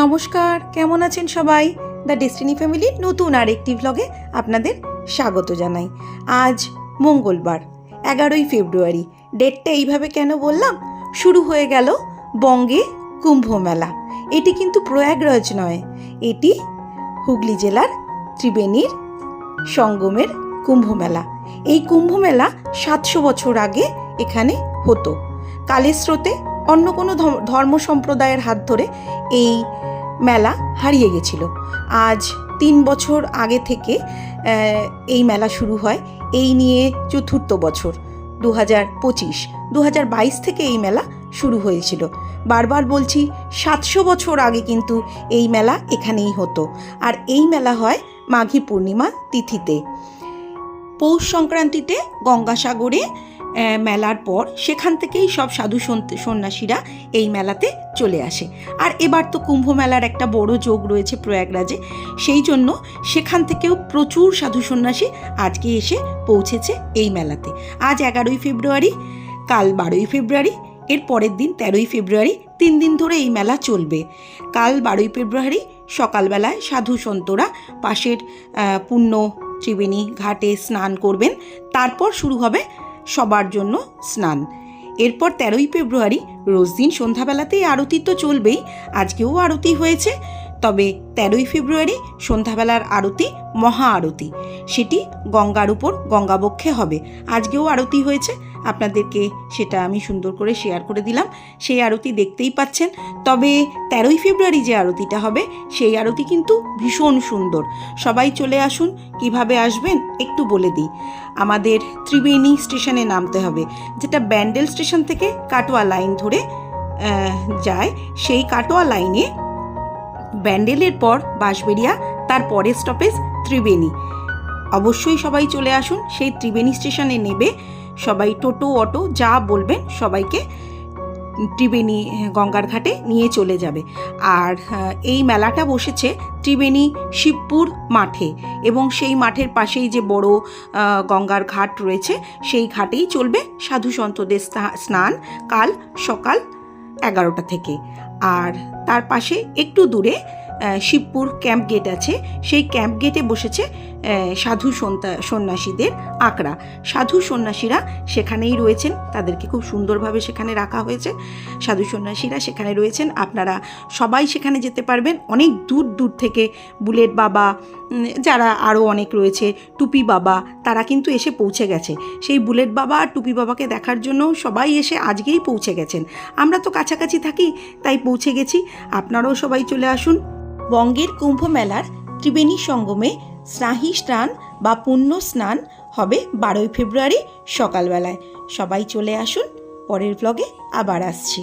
নমস্কার, কেমন আছেন সবাই? দ্য ডেস্টিনি ফ্যামিলির নতুন আর একটি ভ্লগে আপনাদের স্বাগত জানাই। আজ মঙ্গলবার, এগারোই ফেব্রুয়ারি। ডেটটা এইভাবে কেন বললাম? শুরু হয়ে গেল বঙ্গে কুম্ভ মেলা। এটি কিন্তু প্রয়াগরাজ নয়, এটি হুগলি জেলার ত্রিবেণীর সঙ্গমের কুম্ভ মেলা। এই কুম্ভ মেলা সাতশো বছর আগে এখানে হতো। কালের স্রোতে অন্য কোনো ধর্ম সম্প্রদায়ের হাত ধরে এই মেলা হারিয়ে গেছিল। আজ তিন বছর আগে থেকে এই মেলা শুরু হয়। এই নিয়ে চতুর্থ বছর দু হাজার পঁচিশ দু হাজার বাইশ থেকে এই মেলা শুরু হয়েছিল। বারবার বলছি, সাতশো বছর আগে কিন্তু এই মেলা এখানেই হতো। আর এই মেলা হয় মাঘী পূর্ণিমা তিথিতে। পৌষ সংক্রান্তিতে গঙ্গাসাগরে মেলার পর সেখান থেকেই সব সাধু সন্ন্যাসীরা এই মেলাতে চলে আসে। আর এবার তো কুম্ভ মেলার একটা বড় যোগ রয়েছে প্রয়াগরাজে। সেই জন্য সেখান থেকেও প্রচুর সাধু সন্ন্যাসী আজকে এসে পৌঁছেছে এই মেলাতে। আজ এগারোই ফেব্রুয়ারি, কাল বারোই ফেব্রুয়ারি, এর পরের দিন তেরোই ফেব্রুয়ারি, তিন দিন ধরে এই মেলা চলবে। কাল বারোই ফেব্রুয়ারি সকালবেলায় সাধু সন্তরা পাশের পুণ্য ত্রিবেণী ঘাটে স্নান করবেন। তারপর শুরু হবে সবার জন্য স্নান। এরপর তেরোই ফেব্রুয়ারি রোজ দিন সন্ধ্যাবেলাতেই আরতি তো চলবেই, আজকেও আরতি হয়েছে। তবে তেরোই ফেব্রুয়ারি সন্ধ্যাবেলার আরতি মহা আরতি। সেটি গঙ্গার উপর গঙ্গাবক্ষে হবে। আজকেও আরতি হয়েছে। আপনাদেরকে সেটা আমি সুন্দর করে শেয়ার করে দিলাম। সেই আরতি দেখতেই পাচ্ছেন। তবে তেরোই ফেব্রুয়ারি যে আরতিটা হবে, সেই আরতি কিন্তু ভীষণ সুন্দর। সবাই চলে আসুন, কীভাবে আসবেন একটু বলে দিই। আমাদের ত্রিবেণী স্টেশনে নামতে হবে, যেটা ব্যান্ডেল স্টেশন থেকে কাটোয়া লাইন ধরে যায়। সেই কাটোয়া লাইনে ব্যান্ডেলের পর বাঁশবেড়িয়া, তার পরের স্টপেজ ত্রিবেণী। অবশ্যই সবাই চলে আসুন, সেই ত্রিবেণী স্টেশনে নেবে। সবাই টোটো, অটো, যা বলবেন সবাইকে ত্রিবেণী গঙ্গার ঘাটে নিয়ে চলে যাবে। আর এই মেলাটা বসেছে ত্রিবেণী শিবপুর মাঠে এবং সেই মাঠের পাশেই যে বড় গঙ্গার ঘাট রয়েছে সেই ঘাটেই চলবে সাধু সন্তদের স্নান কাল সকাল এগারোটা থেকে। আর তার পাশে একটু দূরে শিবপুর ক্যাম্প গেট আছে। সেই ক্যাম্প গেটে বসেছে সাধু সন্ন্যাসীদের আঁকড়া। সাধু সন্ন্যাসীরা সেখানেই রয়েছেন, তাদেরকে খুব সুন্দরভাবে সেখানে রাখা হয়েছে। সাধু সন্ন্যাসীরা সেখানে রয়েছেন, আপনারা সবাই সেখানে যেতে পারবেন। অনেক দূর দূর থেকে বুলেট বাবা যারা আরও অনেক রয়েছে, টুপি বাবা, তারা কিন্তু এসে পৌঁছে গেছে। সেই বুলেট বাবা আর টুপি বাবাকে দেখার জন্য সবাই এসে আজকেই পৌঁছে গেছেন। আমরা তো কাছাকাছি থাকি, তাই পৌঁছে গেছি। আপনারাও সবাই চলে আসুন। বঙ্গের কুম্ভ মেলার ত্রিবেণী সঙ্গমে স্নাহি স্নান বা পুণ্য স্নান হবে বারোই ফেব্রুয়ারি সকালবেলায়। সবাই চলে আসুন, পরের ব্লগে আবার আসছি।